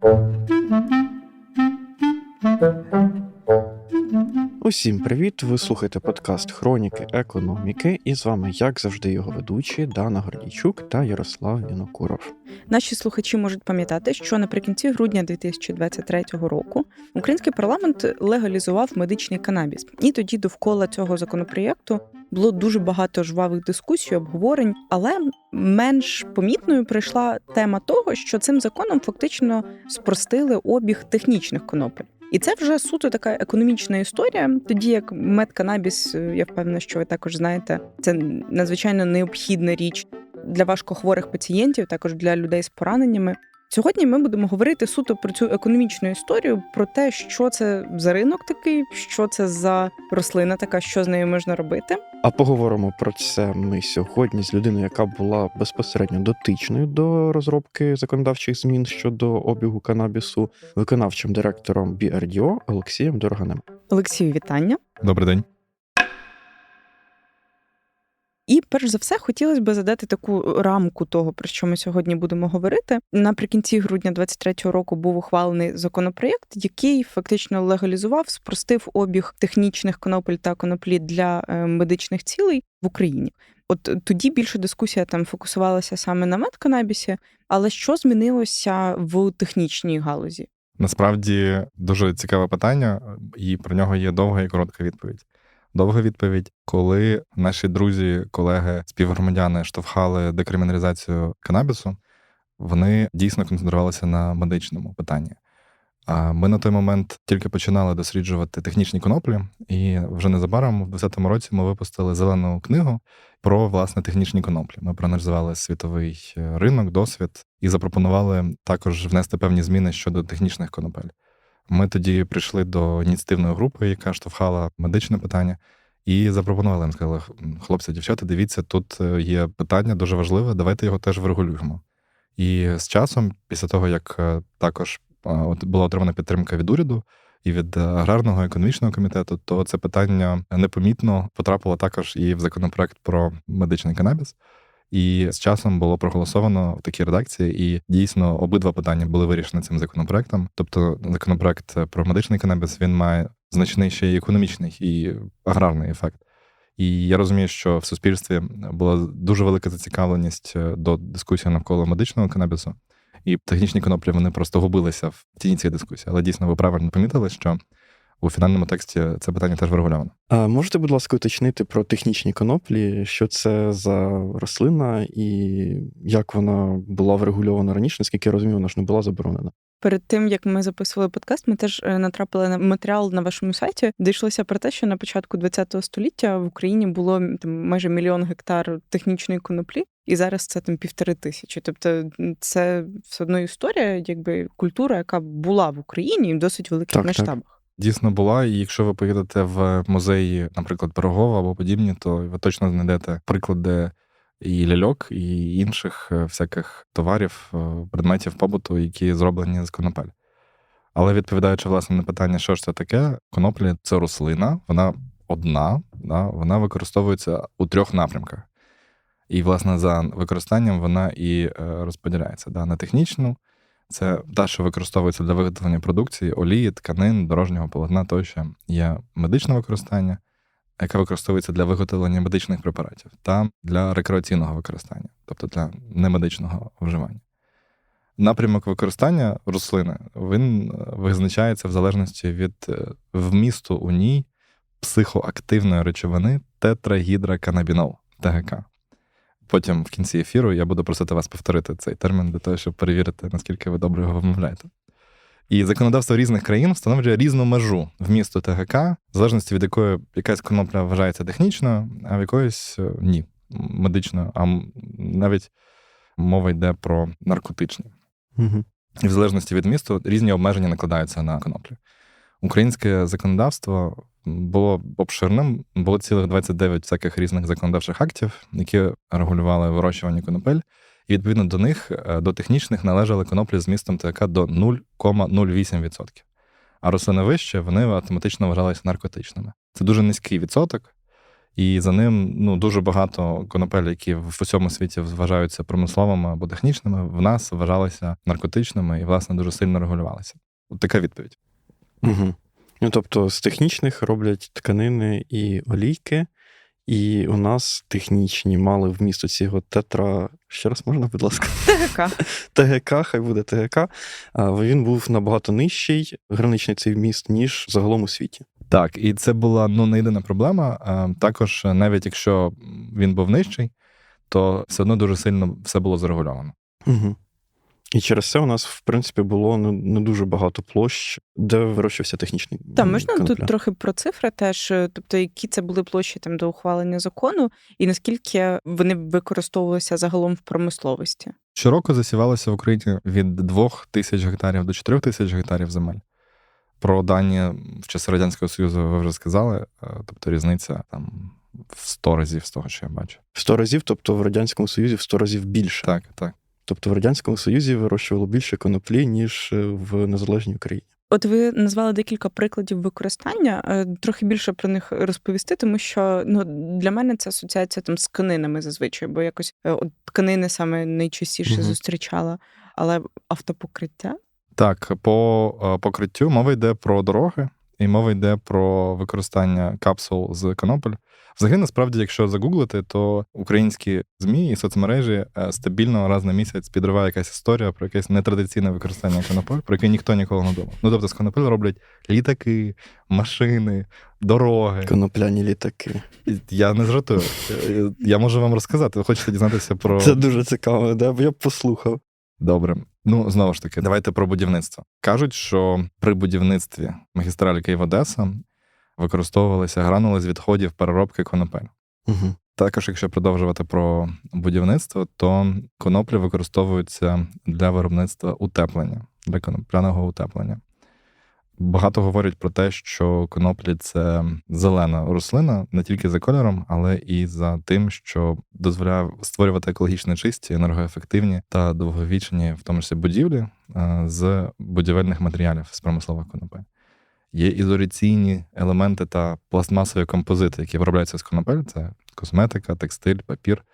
Thank you. Усім привіт! Ви слухаєте подкаст Хроніки економіки, і з вами, як завжди, його ведучі Дана Гордійчук та Ярослав Вінокуров. Наші слухачі можуть пам'ятати, що наприкінці грудня 2023 року український парламент легалізував медичний канабіс, і тоді довкола цього законопроєкту було дуже багато жвавих дискусій, обговорень, але менш помітною прийшла тема того, що цим законом фактично спростили обіг технічних конопель. І це вже суто така економічна історія. Тоді як медканабіс, я впевнена, що ви також знаєте, це надзвичайно необхідна річ для важкохворих пацієнтів, також для людей з пораненнями. Сьогодні ми будемо говорити суто про цю економічну історію, про те, що це за ринок такий, що це за рослина, така що з нею можна робити. А поговоримо про це ми сьогодні з людиною, яка була безпосередньо дотичною до розробки законодавчих змін щодо обігу канабісу, виконавчим директором BRDO Олексієм Дороганем. Олексію, вітання. Добрий день. І перш за все хотілося б задати таку рамку того, про що ми сьогодні будемо говорити. Наприкінці грудня 23-го року був ухвалений законопроєкт, який фактично легалізував, спростив обіг технічних конопель та коноплі для е, медичних цілей в Україні. От тоді більше дискусія там фокусувалася саме на медканабісі, але що змінилося в технічній галузі? Насправді дуже цікаве питання, і про нього є довга і коротка відповідь. Довга відповідь, коли наші друзі, колеги, співгромадяни штовхали декриміналізацію канабісу, вони дійсно концентрувалися на медичному питанні. А ми на той момент тільки починали досліджувати технічні коноплі, і вже незабаром, у 2020 році, ми випустили зелену книгу про власне технічні коноплі. Ми проаналізували світовий ринок, досвід і запропонували також внести певні зміни щодо технічних конопель. Ми тоді прийшли до ініціативної групи, яка штовхала медичне питання, і запропонували їм, сказали, хлопці, дівчата, дивіться, тут е, є питання дуже важливе, давайте його теж врегулюємо. І з часом, після того, як е, також була отримана підтримка від уряду і від аграрного економічного комітету, то це питання непомітно потрапило також і в законопроект про медичний канабіс. І з часом було проголосовано в такій редакції, і дійсно обидва питання були вирішені цим законопроектом. Тобто, законопроект про медичний канабіс він має значний ще й економічний і аграрний ефект. І я розумію, що в суспільстві була дуже велика зацікавленість е, до дискусії навколо медичного канабісу, і технічні коноплі вони просто губилися в тіні цієї дискусії. Але дійсно ви правильно помітили, що у фінальному тексті це питання теж врегульовано. А можете, будь ласка, уточнити про технічні коноплі, що це за рослина і як вона була врегульована раніше, наскільки я розумію, вона ж не була заборонена. Перед тим як ми записували подкаст, ми теж е, натрапили на матеріал на вашому сайті, де йшлося про те, що на початку ХХ століття в Україні було там майже мільйон гектар технічної коноплі, і зараз це там півтори тисячі. Тобто, це все одно історія, якби культура, яка була в Україні в досить великих так, масштабах. Так. Дійсно була, і якщо ви поїдете в музеї, наприклад, Пирогова або подібні, то ви точно знайдете приклади і ляльок, і інших е, всяких товарів, е, предметів побуту, які зроблені з конопель. Але відповідаючи власне на питання, що ж це таке, коноплі це рослина, вона одна, да, вона використовується у трьох напрямках. І, власне, за використанням вона і е, розподіляється да, на технічну. Це та, що використовується для виготовлення продукції, олії, тканин, дорожнього полотна тощо. Є медичне використання, яке використовується для виготовлення медичних препаратів, та для рекреаційного використання, тобто для немедичного вживання. Напрямок використання рослини він е, визначається в залежності від е, вмісту у ній психоактивної речовини тетрагідроканабінол ТГК. Потім в кінці ефіру я буду просити вас повторити цей термін для того, щоб перевірити, наскільки ви добре його вимовляєте. І законодавство різних країн встановлює різну межу вмісту ТГК, в залежності від якої якась конопля вважається технічною, а в якоїсь е, ні, медичною, а навіть мова йде про наркотичні. Угу. І в залежності від місту різні обмеження накладаються на коноплі. Українське законодавство було обширним, було цілих 29 всяких різних законодавчих актів, які регулювали вирощування конопель. І відповідно до них, е, до технічних належали коноплі з містом ТК до 0,08%. А рослини вище вони автоматично вважалися наркотичними. Це дуже низький відсоток. І за ним ну, дуже багато конопель, які в усьому світі вважаються промисловими або технічними, в нас вважалися наркотичними і, власне, дуже сильно регулювалися. От така відповідь. Угу. Ну, тобто, з технічних роблять тканини і олійки, і у нас технічні мали вмісту цього тетра. Ще раз можна, будь ласка, ТГК. ТГК, хай буде ТГК. Він був набагато нижчий, граничний цей вміст, ніж загалом у світі. Так, і це була ну не єдина проблема. Також, навіть якщо він був нижчий, то все одно дуже сильно все було зарегульовано. Угу. І через це у нас, в принципі, було не, не дуже багато площ, де вирощувався технічний. Та можна конопля. тут трохи про цифри теж, е, тобто які це були площі там до ухвалення закону, і наскільки вони використовувалися загалом в промисловості? Щороку засівалося в Україні від 2 тисяч гектарів до 4 тисяч гектарів земель. Про дані в часи Радянського Союзу ви вже сказали, е, тобто різниця там в 100 разів з того, що я бачу. В 100 разів, тобто в Радянському Союзі в 100 разів більше. Так, так. Тобто в Радянському Союзі вирощувало більше коноплі, ніж е, в незалежній Україні. От ви назвали декілька прикладів використання. Е, Трохи більше про них розповісти, тому що ну для мене це асоціація там з тканинами зазвичай, бо якось е, от тканини саме найчастіше Мгм. зустрічала, але автопокриття. Так, по покриттю мова йде про дороги, і мова йде про використання капсул з конопель. Взагалі, насправді, якщо загуглити, то українські ЗМІ і соцмережі е, стабільно раз на місяць підриває якась історія про якесь нетрадиційне використання конопель, про яке ніхто ніколи не думав. Ну тобто з конопель роблять літаки, машини, дороги. Конопляні літаки. Я не жартую. Я можу вам розказати. Ви хочете дізнатися про Це дуже цікаво, да? бо я б послухав. Добре. Ну, знову ж таки, давайте про будівництво. Кажуть, що при будівництві магістралі Київ-Одеса використовувалися гранули з відходів переробки конопель. Угу. Також, якщо продовжувати про будівництво, то коноплі використовуються для виробництва утеплення, для конопляного утеплення. Багато говорять про те, що коноплі це зелена рослина не тільки за кольором, але і за тим, що дозволяє створювати екологічно чисті, енергоефективні та довговічні, в тому числі будівлі е, з будівельних матеріалів з промислових конопель. Є ізоляційні елементи та пластмасові композити, які виробляються з конопель. Це косметика, текстиль, папір,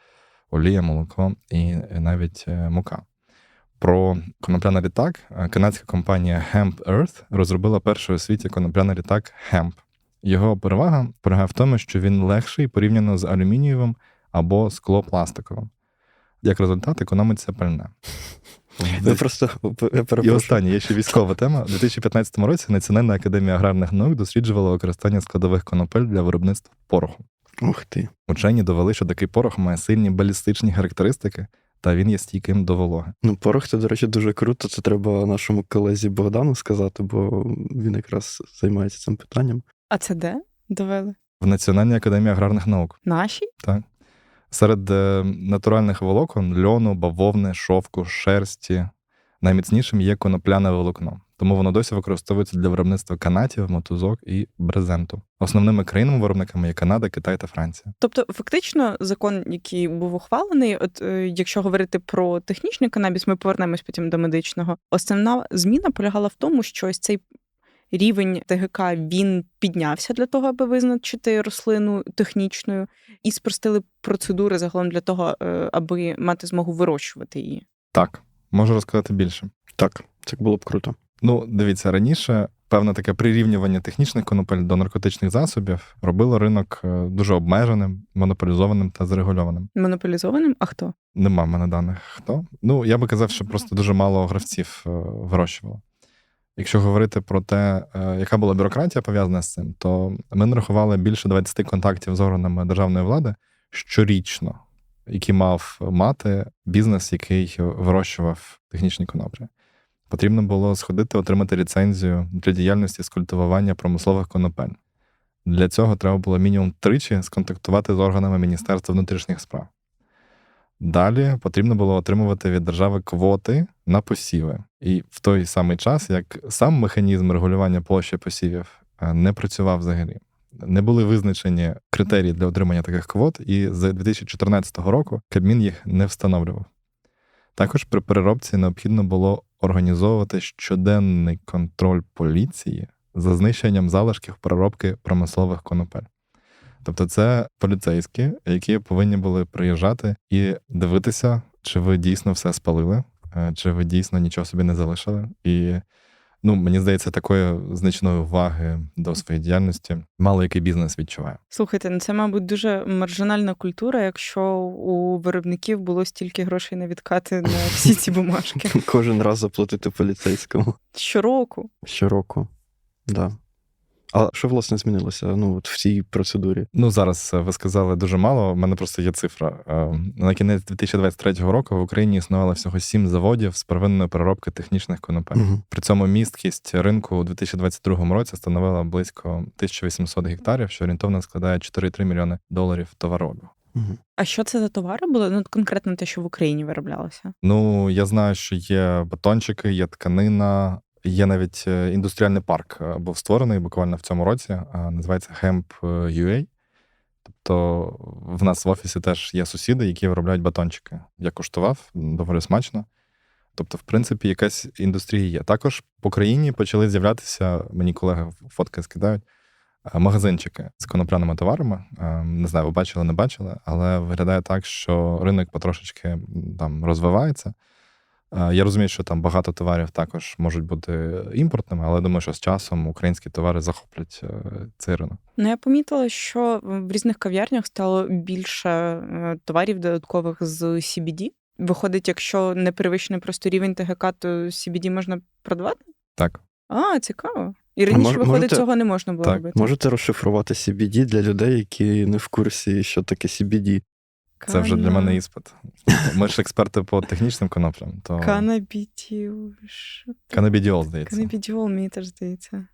олія, молоко і навіть е, мука. Про конопляний літак е, канадська компанія Hemp Earth розробила перший у світі конопляний літак Hemp. Його перевага полягає в тому, що він легший порівняно з алюмінієвим або склопластиковим. Як результат, економиться пальне. Ви просто І останнє, є ще військова тема. У 2015 році Національна академія аграрних наук досліджувала використання складових конопель для виробництва пороху. Ух ти. Учені довели, що такий порох має сильні балістичні характеристики, та він є стійким до вологи. Ну, порох це, до речі, дуже круто. Це треба нашому колезі Богдану сказати, бо він якраз займається цим питанням. А це де довели? В Національній академії аграрних наук Наші? серед е, натуральних волокон льону, бавовни, шовку, шерсті найміцнішим є конопляне волокно. Тому воно досі використовується для виробництва канатів, мотузок і брезенту. Основними країнами-виробниками є Канада, Китай та Франція. Тобто, фактично, закон, який був ухвалений, от е, якщо говорити про технічний канабіс, ми повернемось потім до медичного. Основна зміна полягала в тому, що ось цей рівень ТГК він піднявся для того, аби визначити рослину технічною, і спростили процедури загалом для того, е, аби мати змогу вирощувати її. Так, можу розказати більше. Так, це було б круто. Ну, дивіться, раніше певне таке прирівнювання технічних конопель до наркотичних засобів робило ринок е, дуже обмеженим, монополізованим та зарегульованим. Монополізованим? А хто? Нема в мене даних хто. Ну, я би казав, що просто дуже мало гравців е, вирощувало. Якщо говорити про те, е, яка була бюрократія пов'язана з цим, то ми нарахували більше 20 контактів з органами державної влади щорічно, які мав мати бізнес, який вирощував технічні коноплі. Потрібно було сходити, отримати ліцензію для діяльності з культивування промислових конопель. Для цього треба було мінімум тричі сконтактувати з органами Міністерства внутрішніх справ. Далі потрібно було отримувати від держави квоти на посіви. І в той самий час, як сам механізм регулювання площі посівів е, не працював взагалі. Не були визначені критерії для отримання таких квот, і з 2014 року Кабмін їх не встановлював. Також при переробці необхідно було організовувати щоденний контроль поліції за знищенням залишків переробки промислових конопель. Тобто, це поліцейські, які повинні були приїжджати і дивитися, чи ви дійсно все спалили, е, чи ви дійсно нічого собі не залишили. І ну, мені здається, такої значної уваги до своєї діяльності мало який бізнес відчуває. Слухайте, ну це, мабуть, дуже маржинальна культура, якщо у виробників було стільки грошей на відкати на всі ці бумажки. Кожен раз заплатити поліцейському Щороку. щороку. Да. А що власне змінилося ну, от в цій процедурі? Ну, зараз е, ви сказали дуже мало. У мене просто є цифра. Е, На кінець 2023 року в Україні існувало всього сім заводів з первинної переробки технічних конопель. Угу. При цьому місткість ринку у 2022 році становила близько 1800 гектарів, що орієнтовно складає 4,3 мільйони доларів товарообігу. Угу. А що це за товари були? Ну, конкретно те, що в Україні вироблялося. Ну, я знаю, що є батончики, є тканина, є навіть е, індустріальний парк е, був створений буквально в цьому році. е, Називається Hemp UA. Тобто в нас в офісі теж є сусіди, які виробляють батончики. Я куштував, доволі смачно. Тобто, в принципі, якась індустрія є. Також по країні почали з'являтися, мені колеги фотки скидають, магазинчики з конопляними товарами. Не знаю, ви бачили, не бачили, але виглядає так, що ринок потрошечки там розвивається. Е, Я розумію, що там багато товарів також можуть бути імпортними, але думаю, що з часом українські товари захоплять е, цей ринок. Ну, я помітила, що в різних кав'ярнях стало більше е, товарів додаткових з CBD. Виходить, якщо не перевищений просто рівень ТГК, то CBD можна продавати? Так. А, цікаво. І раніше, мож- виходить, можете- цього не можна було Так, робити. Можете розшифрувати CBD для людей, які не в курсі, що таке CBD? Це вже для мене іспит. Ми ж експерти по технічним коноплям, то Канабітіл. що канабідіол, здається. Канабідіол, мені теж здається.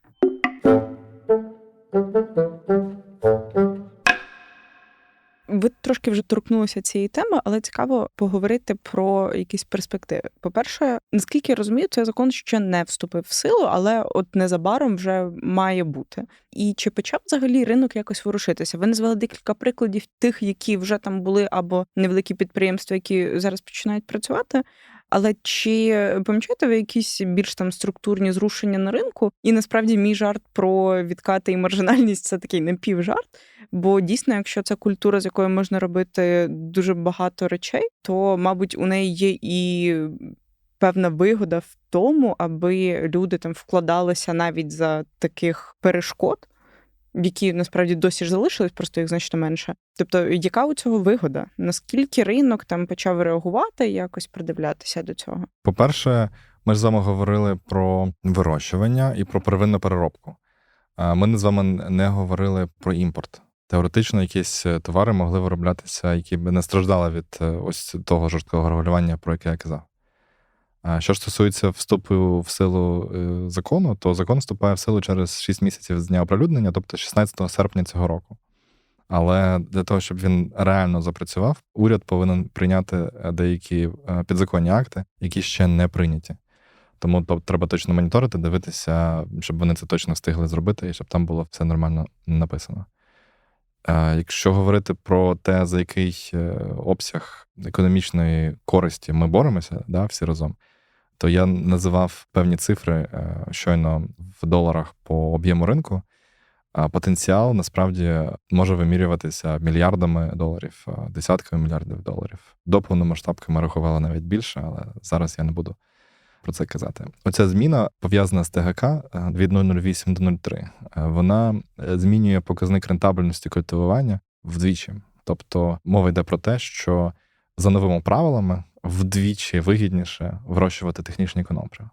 Ви трошки вже торкнулися цієї теми, але цікаво поговорити про якісь перспективи. По-перше, наскільки я розумію, цей закон ще не вступив в силу, але от незабаром вже має бути. І чи почав взагалі ринок якось ворушитися? Ви назвали декілька прикладів тих, які вже там були, або невеликі підприємства, які зараз починають працювати. Але чи помічаєте ви якісь більш там структурні зрушення на ринку? І насправді мій жарт про відкати і маржинальність це такий напівжарт. Бо дійсно, якщо це культура, з якою можна робити дуже багато речей, то мабуть у неї є і певна вигода в тому, аби люди там вкладалися навіть за таких перешкод. Які насправді досі ж залишились, просто їх значно менше. Тобто, яка у цього вигода? Наскільки ринок там почав реагувати якось придивлятися до цього? По-перше, ми ж з вами говорили про вирощування і про первинну переробку. Ми з вами не говорили про імпорт. Теоретично, якісь е, товари могли вироблятися, які б не страждали від е, ось того жорсткого регулювання, про яке я казав. Що ж стосується вступу в силу е, закону, то закон вступає в силу через 6 місяців з дня оприлюднення, тобто 16 серпня цього року. Але для того, щоб він реально запрацював, уряд повинен прийняти е, деякі е, підзаконні акти, які ще не прийняті. Тому то, треба точно моніторити, дивитися, щоб вони це точно встигли зробити, і щоб там було все нормально написано. Якщо говорити про те, за який е, обсяг економічної користі ми боремося, да, всі разом, то я називав певні цифри е, щойно в доларах по об'єму ринку. А потенціал насправді може вимірюватися мільярдами доларів, десятками мільярдів доларів. До повномасштабки ми рахували навіть більше, але зараз я не буду про це казати. Оця зміна пов'язана з ТГК е, від 0,08 до 0,3. Е, Вона е, змінює показник рентабельності культивування вдвічі. Тобто мова йде про те, що за новими правилами вдвічі вигідніше вирощувати технічні коноплі.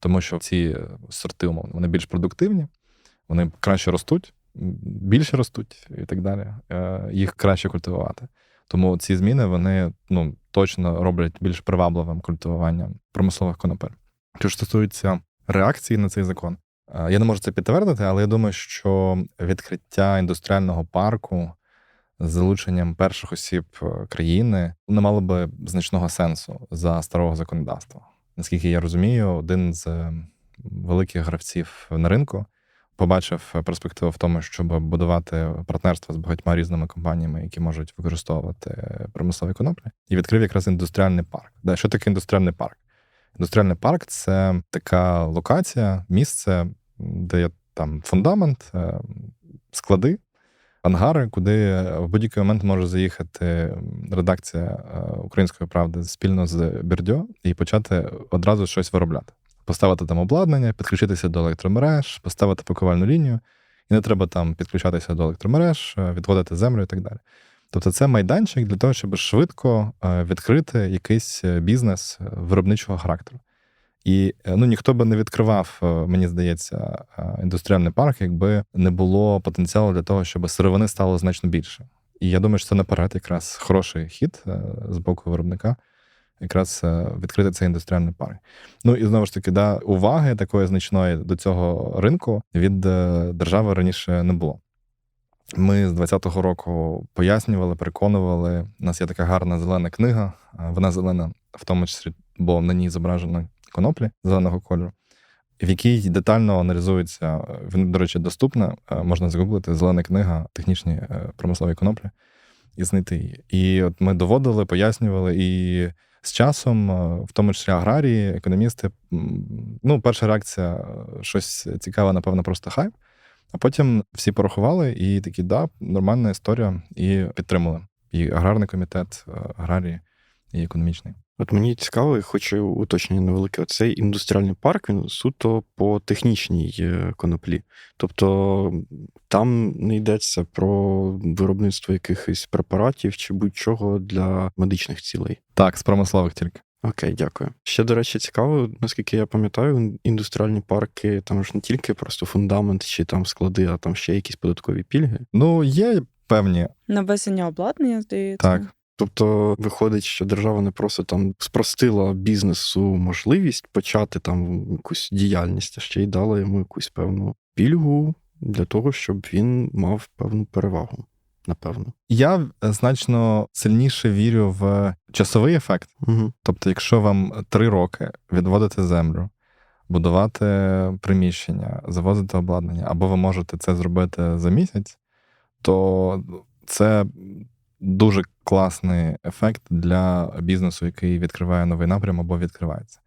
Тому що ці сорти умовно вони більш продуктивні, вони краще ростуть, більше ростуть і так далі. Їх краще культивувати. Тому ці зміни вони ну, точно роблять більш привабливим культивуванням промислових конопель. Що стосується реакції на цей закон, е, я не можу це підтвердити, але я думаю, що відкриття індустріального парку з залученням перших осіб е, країни не мало би значного сенсу за старого законодавства. Наскільки я розумію, один з великих гравців на ринку побачив перспективу в тому, щоб будувати партнерство з багатьма різними компаніями, які можуть використовувати промислові коноплі, і відкрив якраз індустріальний парк. Да, що таке індустріальний парк? Індустріальний парк це така локація, місце, де є там фундамент, е, склади, ангари, куди в будь-який момент може заїхати редакція е, української правди спільно з Бердьо і почати одразу щось виробляти. Поставити там обладнання, підключитися до електромереж, поставити пакувальну лінію, і не треба там підключатися до електромереж, е, відводити землю і так далі. Тобто, це майданчик для того, щоб швидко е, відкрити якийсь е, бізнес виробничого характеру. І ну ніхто би не відкривав, мені здається, індустріальний парк, якби не було потенціалу для того, щоб сировини стало значно більше. І я думаю, що це наперед якраз хороший хід з боку виробника, якраз е, відкрити цей індустріальний парк. Ну і знову ж таки, да, уваги такої значної до цього ринку від е, держави раніше не було. Ми з 20-го року пояснювали, переконували. У нас є така гарна зелена книга. Вона зелена, в тому числі, бо на ній зображено коноплі зеленого кольору, в якій детально аналізується. Він, до речі, доступна. е, Можна загуглити зелена книга, технічні е, промислові коноплі і знайти її. І от ми доводили, пояснювали, і з часом, е, в тому числі аграрії, економісти, ну, перша реакція, е, щось цікаве, напевно, просто хайп. А потім всі порахували і такі, да, нормальна історія, і підтримали. І аграрний комітет, е, аграрії, і економічний. От мені цікаво, і хочу уточнення невелике. Цей індустріальний парк він суто по технічній е, коноплі. Тобто там не йдеться про виробництво якихось препаратів чи будь-чого для медичних цілей. Так, з промислових тільки. Окей, дякую. Ще, до речі, цікаво, наскільки я пам'ятаю, індустріальні парки там ж не тільки просто фундамент чи там склади, а там ще якісь податкові пільги. Ну, є певні. Навезення обладнання, здається. Так. Тобто виходить, що держава не просто там спростила бізнесу можливість почати там якусь діяльність, а ще й дала йому якусь певну пільгу для того, щоб він мав певну перевагу. Напевно. Я значно сильніше вірю в часовий ефект. Угу. Тобто, якщо вам три роки відводити землю, будувати приміщення, завозити обладнання, або ви можете це зробити за місяць, то це дуже класний ефект для бізнесу, який відкриває новий напрям або відкривається.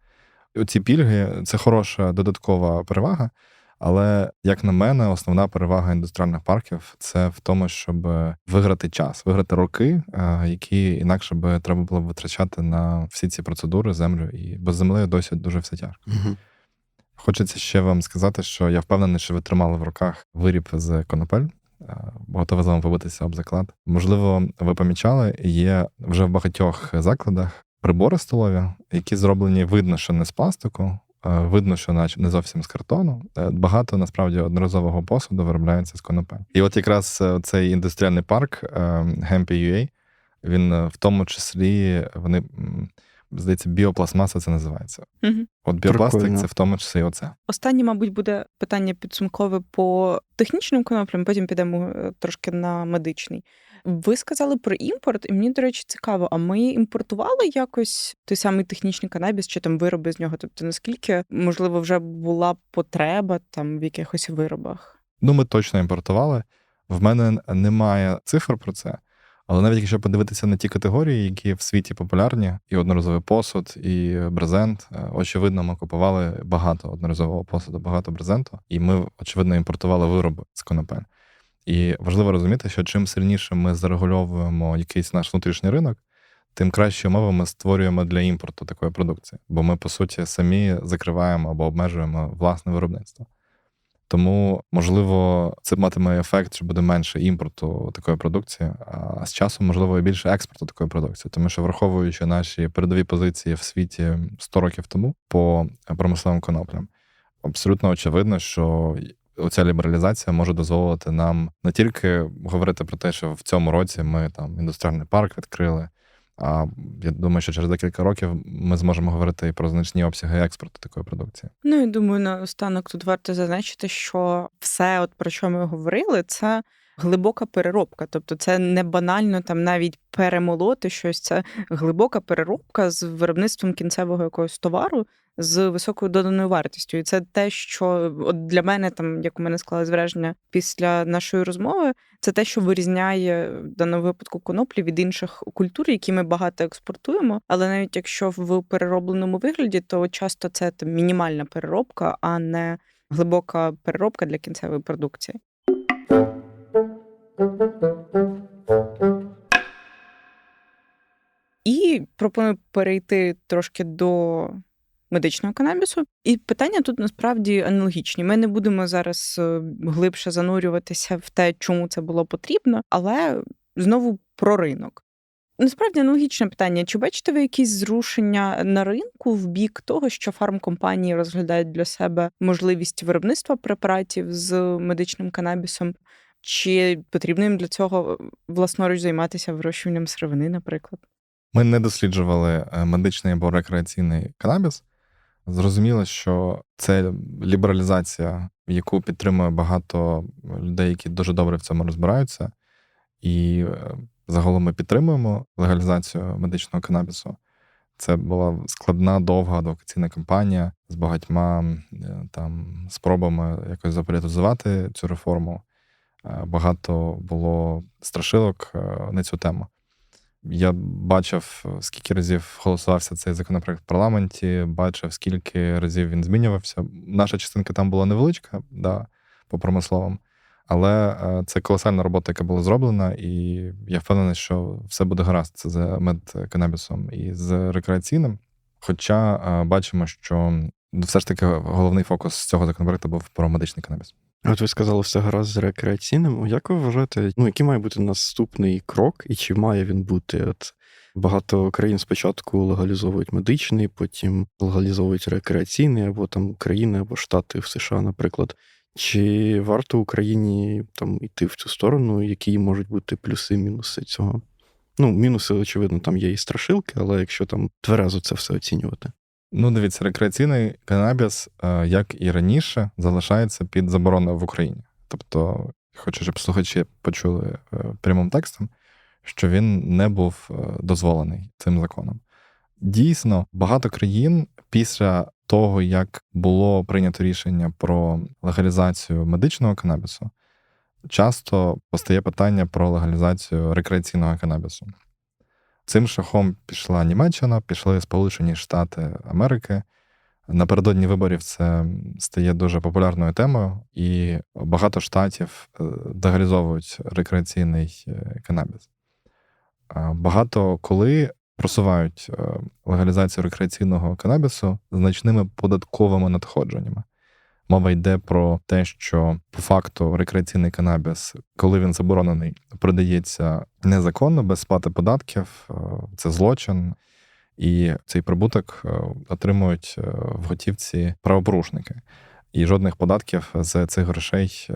Ці пільги це хороша додаткова перевага. Але, як на мене, основна перевага індустріальних парків це в тому, щоб виграти час, виграти роки, е, які інакше би треба було б витрачати на всі ці процедури, землю, і без землею досі дуже все тяжко. Угу. Хочеться ще вам сказати, що я впевнений, що ви тримали в руках виріб з конопель. Е, Готовий з вами побитися об заклад. Можливо, ви помічали, є вже в багатьох закладах прибори столові, які зроблені видно, що не з пластику, видно, що наче не зовсім з картону. Е, Багато насправді одноразового посуду виробляється з конопель. І от якраз е, цей індустріальний парк е, Hemp.ua, він е, в тому числі вони здається, біопластмаса це називається. Угу. От біопластик Прикольно. це в тому числі оце. Останнє, мабуть, буде питання підсумкове по технічним коноплям, потім підемо е, трошки на медичний. Ви сказали про імпорт, і мені, до речі, цікаво, а ми імпортували якось той самий технічний канабіс чи там вироби з нього? Тобто, наскільки, можливо, вже була потреба там в якихось виробах? Ну, ми точно імпортували. В мене немає цифр про це. Але навіть якщо подивитися на ті категорії, які в світі популярні, і одноразовий посуд, і брезент, е, очевидно, ми купували багато одноразового посуду, багато брезенту, і ми, очевидно, імпортували вироби з конопель. І важливо розуміти, що чим сильніше ми зарегульовуємо якийсь наш внутрішній ринок, тим кращі умови ми створюємо для імпорту такої продукції. Бо ми, по суті, самі закриваємо або обмежуємо власне виробництво. Тому, можливо, це матиме ефект, що буде менше імпорту такої продукції, а з часом, можливо, і більше експорту такої продукції. Тому що, враховуючи наші передові позиції в світі 100 років тому по промисловим коноплям, абсолютно очевидно, що оця лібералізація може дозволити нам не тільки говорити про те, що в цьому році ми там індустріальний парк відкрили. А я думаю, що через декілька років ми зможемо говорити і про значні обсяги експорту такої продукції. Ну і думаю, наостанок тут варто зазначити, що все, от про що ми говорили, це глибока переробка. Тобто, це не банально там навіть перемолоти щось, це глибока переробка з виробництвом кінцевого якогось товару з високою доданою вартістю. І це те, що от для мене, там як у мене склалось враження після нашої розмови, це те, що вирізняє в даному випадку коноплі від інших культур, які ми багато експортуємо. Але навіть якщо в переробленому вигляді, то часто це там, мінімальна переробка, а не глибока переробка для кінцевої продукції. І пропоную перейти трошки до медичного канабісу. І питання тут насправді аналогічні. Ми не будемо зараз е, глибше занурюватися в те, чому це було потрібно, але знову про ринок. Насправді аналогічне питання: чи бачите ви якісь зрушення на ринку в бік того, що фармкомпанії розглядають для себе можливість виробництва препаратів з медичним канабісом? Чи потрібно їм для цього власноруч займатися вирощуванням сировини, наприклад? Ми не досліджували е, медичний або рекреаційний канабіс. Зрозуміло, що це лібералізація, яку підтримує багато людей, які дуже добре в цьому розбираються. І е, загалом ми підтримуємо легалізацію медичного канабісу. Це була складна, довга адвокаційна кампанія з багатьма е, там спробами якось заполітизувати цю реформу. Е, Багато було страшилок на цю тему. Я бачив, скільки разів голосувався цей законопроект в парламенті, бачив, скільки разів він змінювався. Наша частинка там була невеличка, да, по промисловим, але е, це колосальна робота, яка була зроблена, і я впевнений, що все буде гаразд з медканабісом і з рекреаційним. Хоча е, бачимо, що все ж таки головний фокус цього законопроекту був про медичний канабіс. От ви сказали все гаразд з рекреаційним. Як ви вважаєте, ну який має бути наступний крок, і чи має він бути? От багато країн спочатку легалізовують медичний, потім легалізовують рекреаційний, або там країни, або штати в США, наприклад. Чи варто Україні там йти в цю сторону? Які можуть бути плюси, мінуси цього? Ну, мінуси, очевидно, там є і страшилки, але якщо там тверезо це все оцінювати. Ну, дивіться, рекреаційний канабіс, е, як і раніше, залишається під забороною в Україні. Тобто, хочу, щоб слухачі почули е, прямим текстом, що він не був е, дозволений цим законом. Дійсно, багато країн після того, як було прийнято рішення про легалізацію медичного канабісу, часто постає питання про легалізацію рекреаційного канабісу. Цим шляхом пішла Німеччина, пішли Сполучені Штати Америки. Напередодні виборів це стає дуже популярною темою, і багато штатів е, легалізовують рекреаційний е, канабіс. Багато коли просувають е, легалізацію рекреаційного канабісу значними податковими надходженнями. Мова йде про те, що по факту рекреаційний канабіс, коли він заборонений, продається незаконно, без сплати податків, е, це злочин, і цей прибуток е, отримують е, в готівці правопорушники. І жодних податків з цих грошей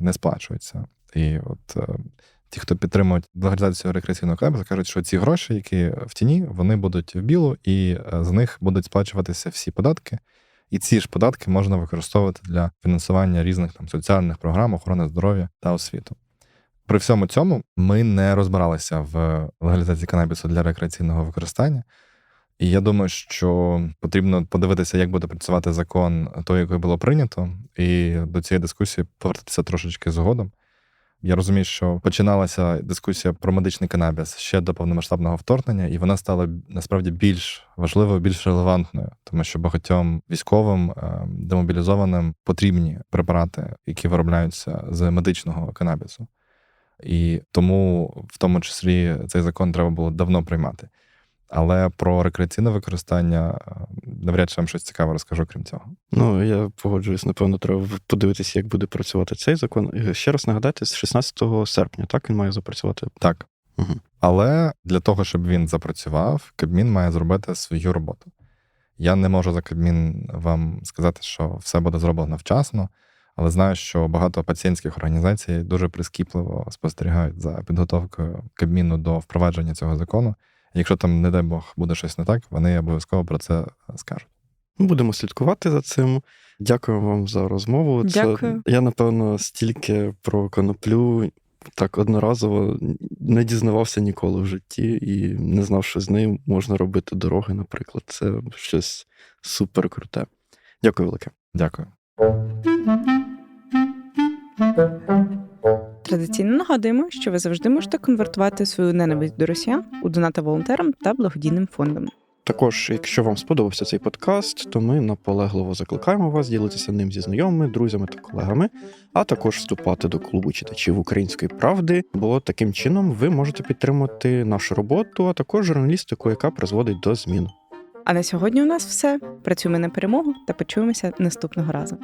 не сплачується. І от ті, хто підтримують легалізацію рекреаційного канабісу, кажуть, що ці гроші, які в тіні, вони будуть в білу, і з них будуть сплачуватися всі податки. І ці ж податки можна використовувати для фінансування різних там соціальних програм, охорони здоров'я та освіту. При всьому цьому ми не розбиралися в легалізації канабісу для рекреаційного використання. І я думаю, що потрібно подивитися, як буде працювати закон той, який було прийнято, і до цієї дискусії повертатися трошечки згодом. Я розумію, що починалася дискусія про медичний канабіс ще до повномасштабного вторгнення, і вона стала насправді більш важливою, більш релевантною, тому що багатьом військовим демобілізованим потрібні препарати, які виробляються з медичного канабісу. І тому, в тому числі, цей закон треба було давно приймати. Але про рекреаційне використання навряд чи вам щось цікаве розкажу, крім цього. Ну, я погоджуюсь, напевно, треба подивитися, як буде працювати цей закон. І Ще раз нагадати, з 16 серпня, так він має запрацювати. Так. Угу. Але для того, щоб він запрацював, Кабмін має зробити свою роботу. Я не можу за Кабмін вам сказати, що все буде зроблено вчасно, але знаю, що багато пацієнтських організацій дуже прискіпливо спостерігають за підготовкою Кабміну до впровадження цього закону. Якщо там, не дай Бог, буде щось не так, вони обов'язково про це скажуть. Ми будемо слідкувати за цим. Дякую вам за розмову. Дякую. Це, я, напевно, стільки про коноплю так одноразово не дізнавався ніколи в житті і не знав, що з нею можна робити дороги, наприклад. Це щось супер круте. Дякую велике. Дякую. Традиційно нагадуємо, що ви завжди можете конвертувати свою ненависть до росіян у донати волонтерам та благодійним фондам. Також, якщо вам сподобався цей подкаст, то ми наполегливо закликаємо вас ділитися ним зі знайомими, друзями та колегами, а також вступати до клубу читачів української правди, бо таким чином ви можете підтримати нашу роботу, а також журналістику, яка призводить до змін. А на сьогодні у нас все. Працюємо на перемогу та почуємося наступного разу.